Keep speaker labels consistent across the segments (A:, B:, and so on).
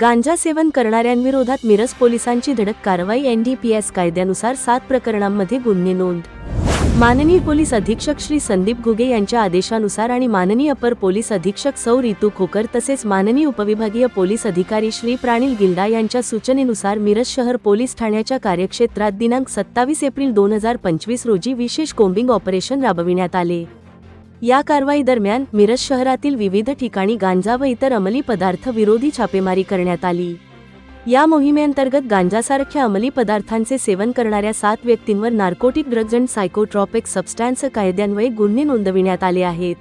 A: गांजा सेवन करणाऱ्यांविरोधात मिरज पोलिसांची धडक कारवाई एनडीपीएस कायद्यानुसार सात प्रकरणांमध्ये गुन्हे नोंद. माननीय पोलीस अधीक्षक श्री संदीप घुगे यांच्या आदेशानुसार आणि माननीय अपर पोलीस अधीक्षक सौ रितू खोकर तसेच माननीय उपविभागीय पोलीस अधिकारी श्री प्राणिल गिल्डा यांच्या सूचनेनुसार मिरज शहर पोलीस ठाण्याच्या कार्यक्षेत्रात दिनांक सत्तावीस एप्रिल दोन हजार पंचवीस रोजी विशेष कोम्बिंग ऑपरेशन राबविण्यात आले. या कारवाई दरम्यान मिरज शहरातील विविध ठिकाणी गांजा व इतर अंमली पदार्थ विरोधी छापेमारी करण्यात आली. या मोहिमेअंतर्गत गांजासारख्या अंमली पदार्थांचे सेवन करणाऱ्या सात व्यक्तींवर narcotic drugs and psychotropic substance कायद्यान्वये गुन्हे नोंदविण्यात आले आहेत.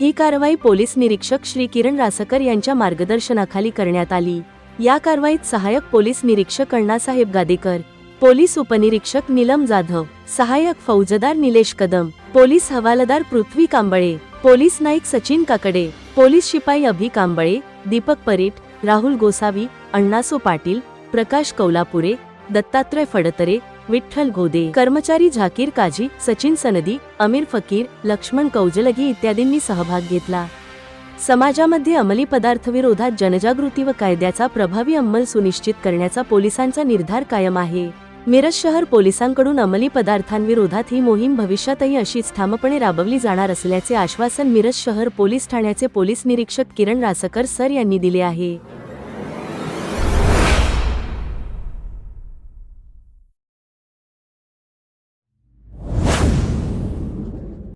A: ही कारवाई पोलीस निरीक्षक श्री किरण रासकर यांच्या मार्गदर्शनाखाली करण्यात आली. या कारवाईत सहाय्यक पोलीस निरीक्षक अण्णासाहेब गादेकर पोलीस उपनिरीक्षक नीलम जाधव सहाय्यक फौजदार निलेश कदम पोलीस हवालदार पृथ्वी कांबळे पोलीस नाईक सचिन काकडे पोलीस शिपाई अभि कांबळे दीपक परीट राहुल गोसावी अण्णासो पाटील प्रकाश कौलापुरे दत्तात्रय फडतरे विठ्ठल घोदे कर्मचारी झाकीर काजी सचिन सनदी अमीर फकीर लक्ष्मण कौजलगी इत्यादींनी सहभाग घेतला. समाजामध्ये अंमली पदार्थविरोधात जनजागृती व कायद्याचा प्रभावी अंमल सुनिश्चित करण्याचा पोलिसांचा निर्धार कायम आहे. मिरज शहर पोलिसांकडून अंमली पदार्थांविरोधात ही मोहीम भविष्यातही अशीच ठामपणे राबवली जाणार असल्याचे आश्वासन मिरज शहर पोलीस ठाण्याचे पोलीस निरीक्षक किरण रासकर सर यांनी दिले आहे.